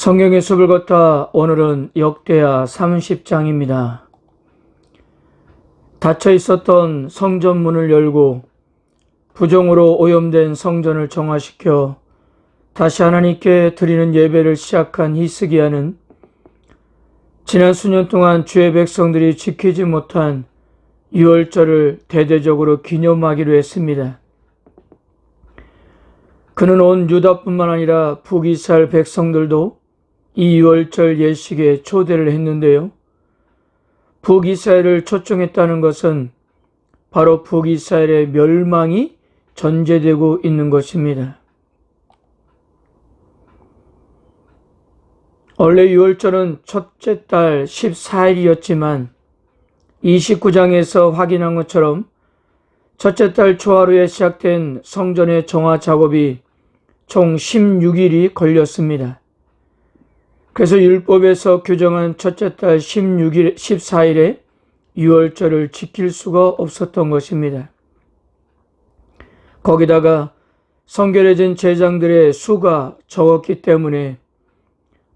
성경의 숲을 걷다 오늘은 역대하 30장입니다. 닫혀 있었던 성전 문을 열고 부정으로 오염된 성전을 정화시켜 다시 하나님께 드리는 예배를 시작한 히스기야는 지난 수년 동안 주의 백성들이 지키지 못한 유월절을 대대적으로 기념하기로 했습니다. 그는 온 유다뿐만 아니라 북이스라엘 백성들도 이 유월절 예식에 초대를 했는데요. 북이스라엘을 초청했다는 것은 바로 북이스라엘의 멸망이 전제되고 있는 것입니다. 원래 6월절은 첫째 달 14일이었지만 29장에서 확인한 것처럼 첫째 달 초하루에 시작된 성전의 정화 작업이 총 16일이 걸렸습니다. 그래서 율법에서 규정한 첫째 달 16일, 14일에 6월절을 지킬 수가 없었던 것입니다. 거기다가 성결해진 제장들의 수가 적었기 때문에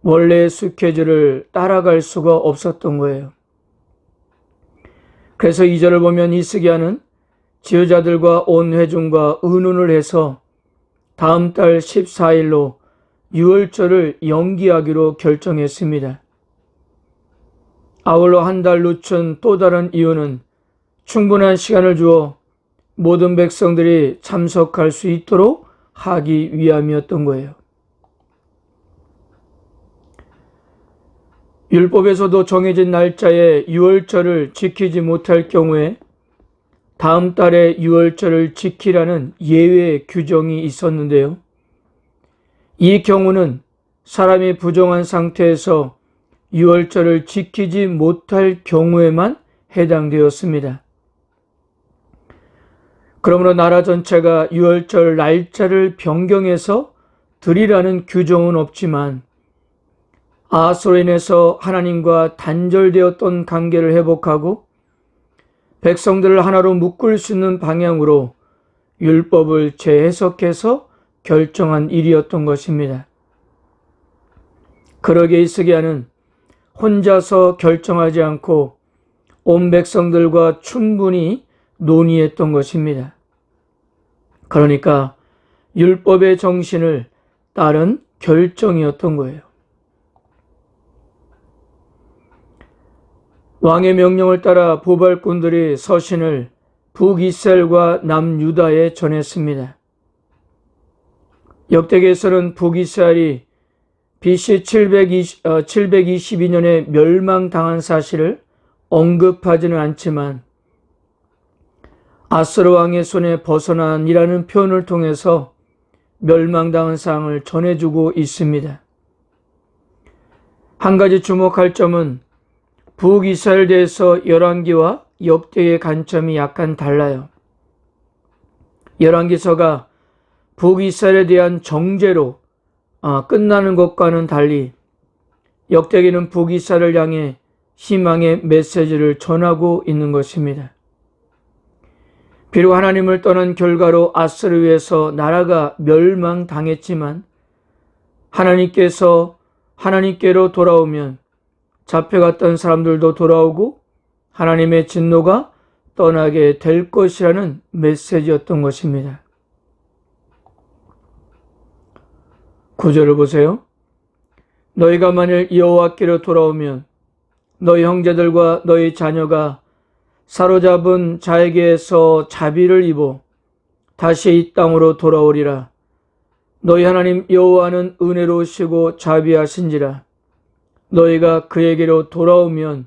원래의 스케줄을 따라갈 수가 없었던 거예요. 그래서 이 절을 보면 이스기야는 지휘자들과 온 회중과 의논을 해서 다음 달 14일로 6월절을 연기하기로 결정했습니다. 아울러 한 달 늦춘 또 다른 이유는 충분한 시간을 주어 모든 백성들이 참석할 수 있도록 하기 위함이었던 거예요. 율법에서도 정해진 날짜에 6월절을 지키지 못할 경우에 다음 달에 6월절을 지키라는 예외 규정이 있었는데요. 이 경우는 사람이 부정한 상태에서 6월절을 지키지 못할 경우에만 해당되었습니다. 그러므로 나라 전체가 6월절 날짜를 변경해서 드리라는 규정은 없지만 아소로 인해서 하나님과 단절되었던 관계를 회복하고 백성들을 하나로 묶을 수 있는 방향으로 율법을 재해석해서 결정한 일이었던 것입니다. 그러게 이스기야는 혼자서 결정하지 않고 온 백성들과 충분히 논의했던 것입니다. 그러니까 율법의 정신을 따른 결정이었던 거예요. 왕의 명령을 따라 보발꾼들이 서신을 북이스라엘과 남유다에 전했습니다. 역대기에서는 북이스라엘이 BC 720, 722년에 멸망당한 사실을 언급하지는 않지만 아스르 왕의 손에 벗어난이라는 표현을 통해서 멸망당한 상황을 전해주고 있습니다. 한 가지 주목할 점은 북이스라엘 대해서 열왕기와 역대의 관점이 약간 달라요. 열왕기서가 북이스라엘에 대한 정죄로 어, 끝나는 것과는 달리 역대기는 북이스라엘을 향해 희망의 메시지를 전하고 있는 것입니다. 비록 하나님을 떠난 결과로 아스르에서 나라가 멸망당했지만 하나님께서 하나님께로 돌아오면 잡혀갔던 사람들도 돌아오고 하나님의 진노가 떠나게 될 것이라는 메시지였던 것입니다. 구절을 보세요. 너희가 만일 여호와께로 돌아오면 너희 형제들과 너희 자녀가 사로잡은 자에게서 자비를 입어 다시 이 땅으로 돌아오리라. 너희 하나님 여호와는 은혜로우시고 자비하신지라. 너희가 그에게로 돌아오면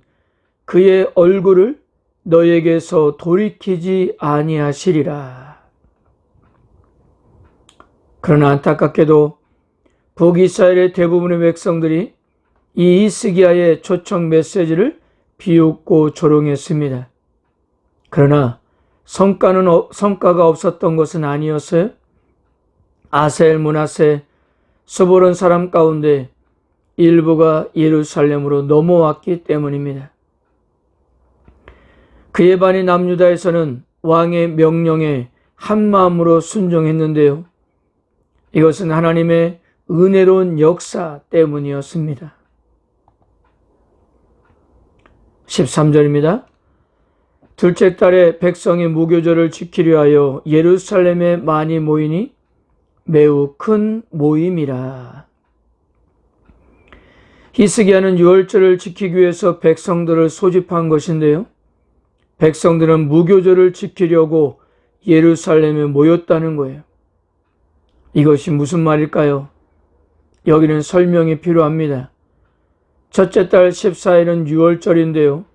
그의 얼굴을 너희에게서 돌이키지 아니하시리라. 그러나 안타깝게도 북이스라엘의 대부분의 백성들이 이 이스기야의 초청 메시지를 비웃고 조롱했습니다. 그러나 성과는 성과가 없었던 것은 아니었어요. 아셀 문하세 수보른 사람 가운데 일부가 예루살렘으로 넘어왔기 때문입니다. 그의 반이 남유다에서는 왕의 명령에 한 마음으로 순종했는데요. 이것은 하나님의 은혜로운 역사 때문이었습니다. 13절입니다. 둘째 달에 백성이 무교절을 지키려 하여 예루살렘에 많이 모이니 매우 큰 모임이라. 히스기야는 유월절을 지키기 위해서 백성들을 소집한 것인데요. 백성들은 무교절을 지키려고 예루살렘에 모였다는 거예요. 이것이 무슨 말일까요? 여기는 설명이 필요합니다. 첫째 달 14일은 유월절인데요.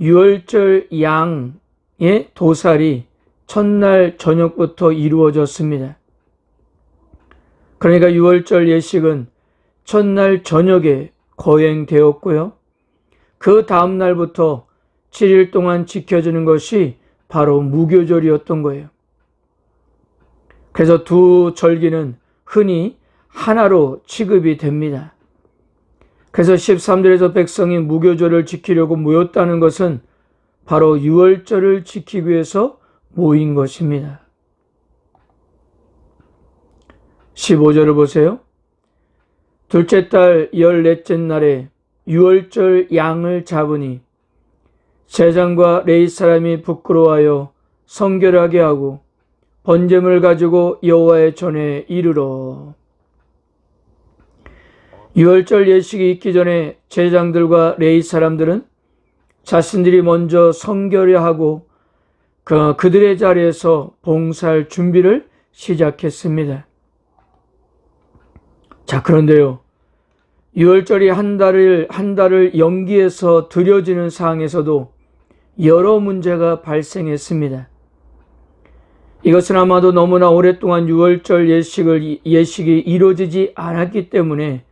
유월절 양의 도살이 첫날 저녁부터 이루어졌습니다. 그러니까 유월절 예식은 첫날 저녁에 거행되었고요. 그 다음 날부터 7일 동안 지켜지는 것이 바로 무교절이었던 거예요. 그래서 두 절기는 흔히 하나로 취급이 됩니다. 그래서 13절에서 백성이 무교절을 지키려고 모였다는 것은 바로 유월절을 지키기 위해서 모인 것입니다. 15절을 보세요. 둘째 달 열넷째 날에 유월절 양을 잡으니 제장과 레이 사람이 부끄러워하여 성결하게 하고 번제물 가지고 여호와의 전에 이르러 유월절 예식이 있기 전에 제장들과 레이 사람들은 자신들이 먼저 성결해 하고 그, 그들의 자리에서 봉사할 준비를 시작했습니다. 자, 그런데요. 유월절이 한 달을, 한 달을 연기해서 드려지는 상황에서도 여러 문제가 발생했습니다. 이것은 아마도 너무나 오랫동안 유월절 예식을, 예식이 이루어지지 않았기 때문에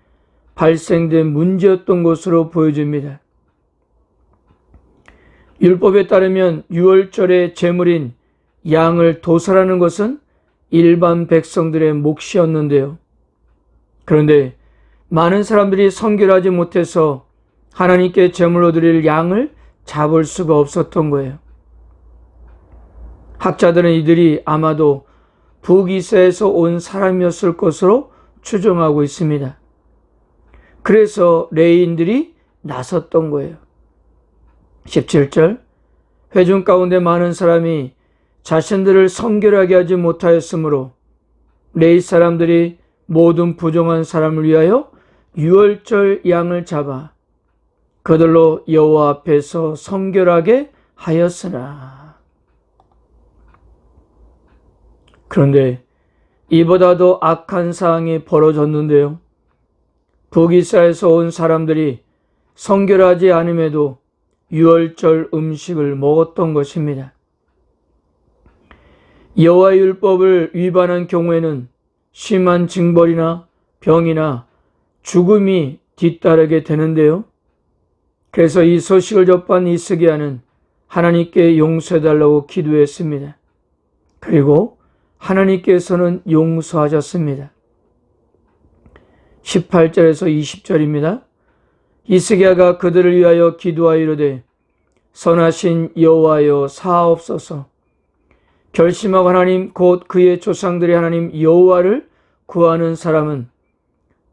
발생된 문제였던 것으로 보여집니다. 율법에 따르면 유월절의 제물인 양을 도살하는 것은 일반 백성들의 몫이었는데요. 그런데 많은 사람들이 성결하지 못해서 하나님께 제물로 드릴 양을 잡을 수가 없었던 거예요. 학자들은 이들이 아마도 북이스에서 온 사람이었을 것으로 추정하고 있습니다. 그래서 레인들이 나섰던 거예요. 17절 회중 가운데 많은 사람이 자신들을 성결하게 하지 못하였으므로 레이 사람들이 모든 부정한 사람을 위하여 유월절 양을 잡아 그들로 여호와 앞에서 성결하게 하였으나 그런데 이보다도 악한 사항이 벌어졌는데요. 북이스라에서 온 사람들이 성결하지 않음에도 유월절 음식을 먹었던 것입니다. 여호와 율법을 위반한 경우에는 심한 징벌이나 병이나 죽음이 뒤따르게 되는데요. 그래서 이 소식을 접한 이스기야는 하나님께 용서해달라고 기도했습니다. 그리고 하나님께서는 용서하셨습니다. 18절에서 20절입니다. 이스기야가 그들을 위하여 기도하여 이르되 선하신 여호와여 사옵소서 결심하고 하나님 곧 그의 조상들의 하나님 여호와를 구하는 사람은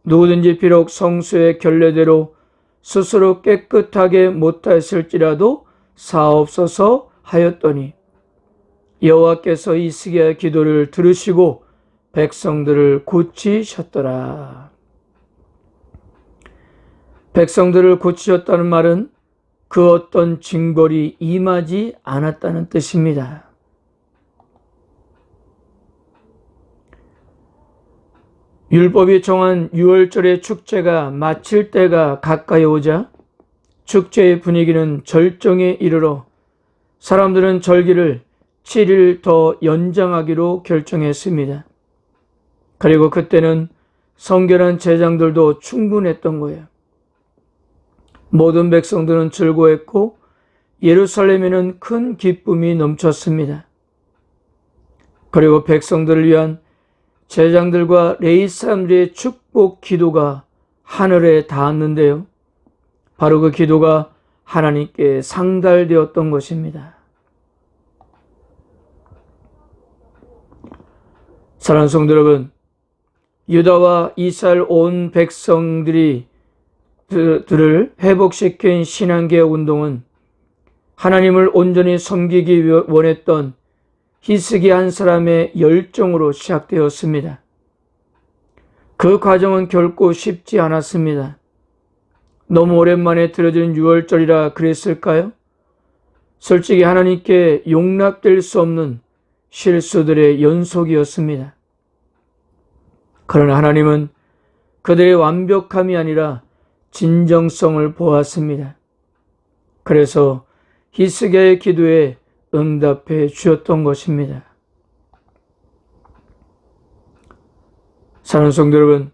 누구든지 비록 성수의 결례대로 스스로 깨끗하게 못하였을지라도 사옵소서 하였더니 여호와께서 이스기야의 기도를 들으시고 백성들을 고치셨더라. 백성들을 고치셨다는 말은 그 어떤 징벌이 임하지 않았다는 뜻입니다. 율법이 정한 6월절의 축제가 마칠 때가 가까이 오자 축제의 분위기는 절정에 이르러 사람들은 절기를 7일 더 연장하기로 결정했습니다. 그리고 그때는 성결한 제장들도 충분했던 거예요. 모든 백성들은 즐거웠고 예루살렘에는 큰 기쁨이 넘쳤습니다. 그리고 백성들을 위한 제장들과 레이 사람들의 축복 기도가 하늘에 닿았는데요. 바로 그 기도가 하나님께 상달되었던 것입니다. 사랑하는 성도 여러분, 유다와 이스라엘 온 백성들이 그- 들을 회복시킨 신앙개혁 운동은 하나님을 온전히 섬기기 위- 원했던 히스기 한 사람의 열정으로 시작되었습니다. 그 과정은 결코 쉽지 않았습니다. 너무 오랜만에 들어진 6월절이라 그랬을까요? 솔직히 하나님께 용납될 수 없는 실수들의 연속이었습니다. 그러나 하나님은 그들의 완벽함이 아니라 진정성을 보았습니다. 그래서 히스기야의 기도에 응답해 주었던 것입니다. 사랑하는 성도 여러분,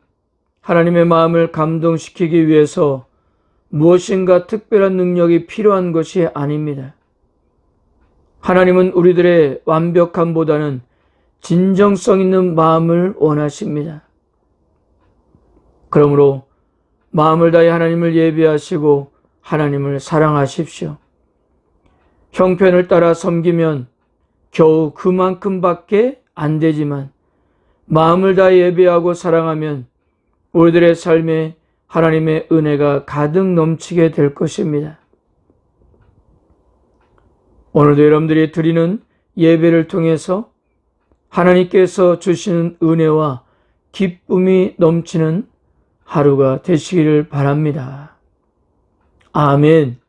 하나님의 마음을 감동시키기 위해서 무엇인가 특별한 능력이 필요한 것이 아닙니다. 하나님은 우리들의 완벽함보다는 진정성 있는 마음을 원하십니다. 그러므로 마음을 다해 하나님을 예배하시고 하나님을 사랑하십시오. 형편을 따라 섬기면 겨우 그만큼밖에 안 되지만 마음을 다해 예배하고 사랑하면 우리들의 삶에 하나님의 은혜가 가득 넘치게 될 것입니다. 오늘도 여러분들이 드리는 예배를 통해서 하나님께서 주시는 은혜와 기쁨이 넘치는 하루가 되시기를 바랍니다. 아멘.